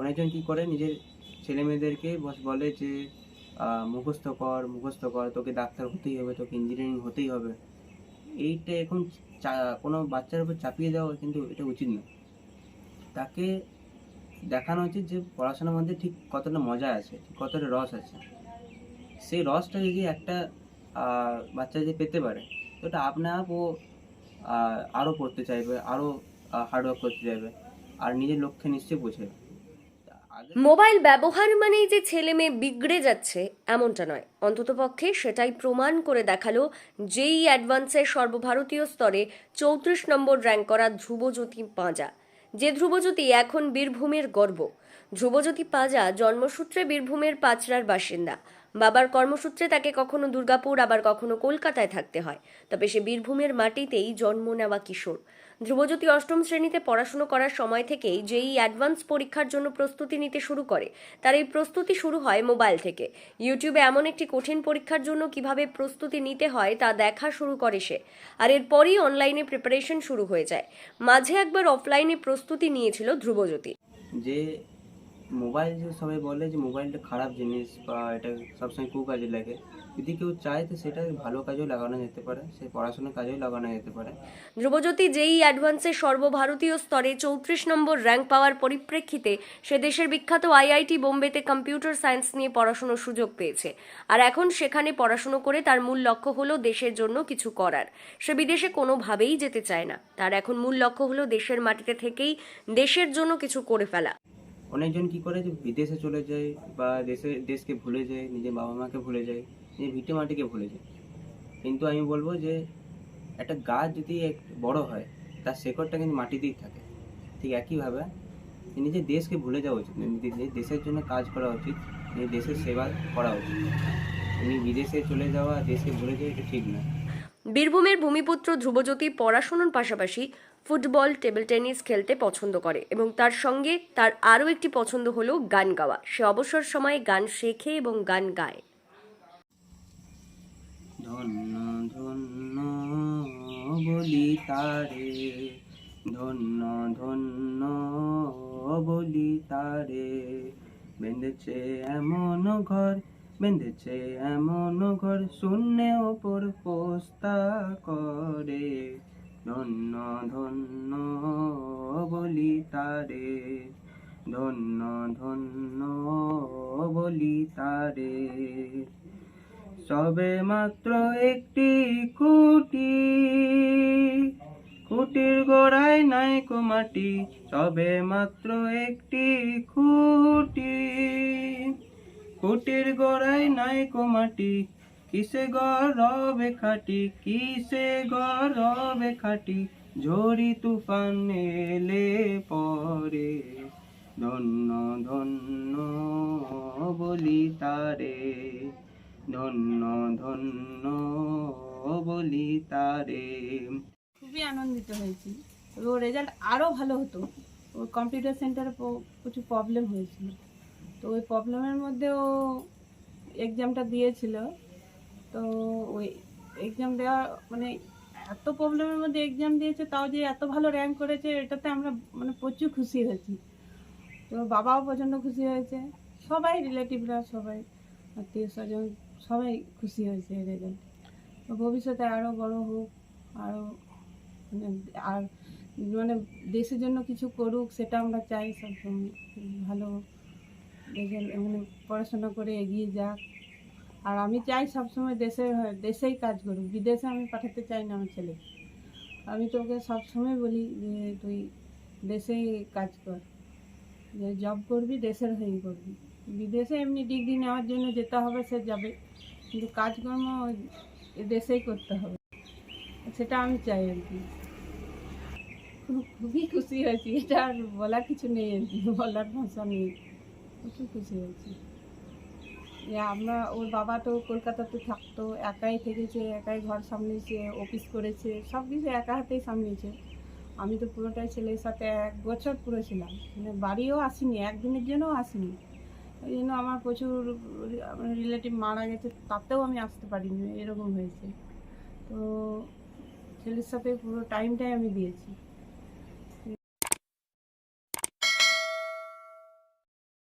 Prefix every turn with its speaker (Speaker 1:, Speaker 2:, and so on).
Speaker 1: অনেকজন কি করে? নিজের ছেলে মেয়েদেরকে বস বলে যে মুখস্থ কর মুখস্থ কর, তোকে ডাক্তার হতেই হবে, তোকে ইঞ্জিনিয়ারিং হতেই হবে। এইটা এখন কোনো বাচ্চার উপর চাপিয়ে দেওয়া কিন্তু এটা উচিত না। তাকে দেখানো উচিত যে, পড়াশোনার মধ্যে ঠিক কতটা মজা আছে কতটা রস আছে। সেই রসটা যদি একটা বাচ্চা যদি পেতে পারে, তো ওটা আপনা আপ ও আরও পড়তে চাইবে, আরও হার্ডওয়ার্ক করতে চাইবে। আর নিজের লক্ষ্যে নিশ্চয়ই পৌঁছাবে।
Speaker 2: মোবাইল ব্যবহার মানেই যে ছেলে মেয়ে বিগড়ে যাচ্ছে, এমনটা নয়। অন্ততপক্ষে সেটাই প্রমাণ করে দেখাল জেই অ্যাডভান্সের সর্বভারতীয় স্তরে চৌত্রিশ নম্বর র্যাঙ্ক করা ধ্রুবজ্যোতি পাঁজা। যে ধ্রুবজ্যোতি এখন বীরভূমের গর্ব। ধ্রুবজ্যোতি পাঁজা জন্মসূত্রে বীরভূমের পাঁচড়ার বাসিন্দা। বাবার কর্মসূত্রে তাকে কখনো দুর্গাপুর, আবার কখনো কলকাতায় থাকতে হয়। তবে সে বীরভূমের মাটিতেই জন্ম নেওয়া কিশোর। ধ্রুবজ্যোতি অষ্টম শ্রেণীতে পড়াশুনো করার সময় থেকেই যেই অ্যাডভান্স পরীক্ষার জন্য প্রস্তুতি নিতে শুরু করে। তার এই প্রস্তুতি শুরু হয় মোবাইল থেকে। ইউটিউবে এমন একটি কঠিন পরীক্ষার জন্য কীভাবে প্রস্তুতি নিতে হয় তা দেখা শুরু করে সে। আর এরপরই অনলাইনে প্রিপারেশন শুরু হয়ে যায়। মাঝে একবার অফলাইনে প্রস্তুতি নিয়েছিল ধ্রুবজ্যোতি।
Speaker 1: যে মোবাইল যে সবাই বলে যে মোবাইলটা খারাপ জিনিস বা এটা সবসময় কুকাজে লাগে। যদি কেউ চায় তো সেটা ভালো কাজেও লাগানো যেতে পারে, সে পড়াশোনার কাজেও লাগানো যেতে পারে।
Speaker 2: ধ্রুবজ্যোতি, যেই অ্যাডভান্সের সর্বভারতীয় স্তরে চৌত্রিশ নম্বর র্যাঙ্ক পাওয়ার পরিপ্রেক্ষিতে সে দেশের বিখ্যাত আইআইটি বোম্বেতে কম্পিউটার সায়েন্স নিয়ে পড়াশোনার সুযোগ পেয়েছে। আর এখন সেখানে পড়াশুনো করে তার মূল লক্ষ্য হলো দেশের জন্য কিছু করার। সে বিদেশে কোনোভাবেই যেতে চায় না। তার এখন মূল লক্ষ্য হলো দেশের মাটিতে থেকেই দেশের জন্য কিছু করে ফেলা।
Speaker 1: অনেকজন কি করে যে বিদেশে চলে যায় বা দেশে, দেশকে ভুলে যায়, নিজের বাবা মাকে ভুলে যায়, নিজের ভিটে মাটিকে ভুলে যায়। কিন্তু আমি বলব যে একটা গাছ যদি এক বড় হয়, তার শেকড়টা কিন্তু মাটিতেই থাকে। ঠিক একইভাবে নিজের দেশকে ভুলে যাওয়া উচিত। নিজের দেশের জন্য কাজ করা উচিত, নিজের দেশের সেবা করা উচিত। তুমি বিদেশে চলে যাওয়া, দেশকে ভুলে যাওয়া, এটা ঠিক না
Speaker 2: বীরভূমের ভূমিপুত্র ধ্রুবজ্যোতি পড়াশোনার পাশাপাশি ফুটবল, টেবিল টেনিস খেলতে পছন্দ করে এবং তার সঙ্গে তার আরও একটি পছন্দ হলো গান গাওয়া। সে অবসর সময়ে গান শেখে এবং গান গায়।
Speaker 1: ধন্য ধন্য বলি তারে, ধন্য ধন্য বলি তারে। বেঁধেছে এমন ঘর, বেঁধেছে এমন ঘর, শূন্য ওপর পোস্তা করে। ধন্য ধন্য বলি তারে। ধন্য ধন্য বলি তারে। সবে মাত্র একটি কুটি, কুটির গোড়ায় নাই মাটি। সবে মাত্র একটি খুঁটি কুটির গোড়ায় নাই মাটি। কিসে গরবে খাটি, কিসে গরবে খাটি? ঝড়ি তুফান এলে পরে ধন্য ধন্য বলি তারে। ধন্য ধন্য বলি তারে।
Speaker 3: খুবই আনন্দিত হয়েছি। ওর রেজাল্ট আরও ভালো হতো। ওর কম্পিউটার সেন্টারে প্রচুর প্রবলেম হয়েছিল। তো ওই প্রবলেমের মধ্যে ও এক্সামটা দিয়েছিল। তো ওই এক্সাম দেওয়া মানে এত প্রবলেমের মধ্যে এক্সাম দিয়েছে, তাও যে এত ভালো র্যাঙ্ক করেছে, এটাতে আমরা মানে প্রচুর খুশি হয়েছি। তো বাবাও প্রচণ্ড খুশি হয়েছে। সবাই রিলেটিভরা সবাই, আত্মীয় স্বজন সবাই খুশি হয়েছে রেজাল্ট তো ভবিষ্যতে আরও বড় হোক আরও মানে আর মানে দেশের জন্য কিছু করুক, সেটা আমরা চাই সবসময়। ভালো রেজাল্ট মানে পড়াশোনা করে এগিয়ে যাক। আর আমি চাই সবসময় দেশের দেশেই কাজ করুক। বিদেশে আমি পাঠাতে চাই না আমার ছেলে। আমি তোকে সবসময় বলি যে, তুই দেশেই কাজ কর। যে জব করবি, দেশের হয়েই করবি। বিদেশে এমনি ডিগ্রি নেওয়ার জন্য যেতে হবে, সে যাবে। কিন্তু কাজকর্ম দেশেই করতে হবে। সেটা আমি চাই আর কি। খুবই খুশি হয়েছি। এটা আর বলার কিছু নেই আর কি। বলার ভাষা নেই। প্রচুর খুশি হয়েছি। আমরা ওর বাবা তো কলকাতাতে থাকতো, একাই থেকেছে, একাই ঘর সামলেছে অফিস করেছে সব কিছু একা হাতেই সামলেছে। আমি তো পুরোটাই ছেলের সাথে এক বছর পুরো ছিলাম। মানে বাড়িও আসিনি, একদিনের জন্যও আসিনি। ওই জন্য আমার প্রচুর রিলেটিভ মারা গেছে, তাতেও আমি আসতে পারিনি, এরকম হয়েছে। তো ছেলের সাথে পুরো টাইমটাই আমি দিয়েছি।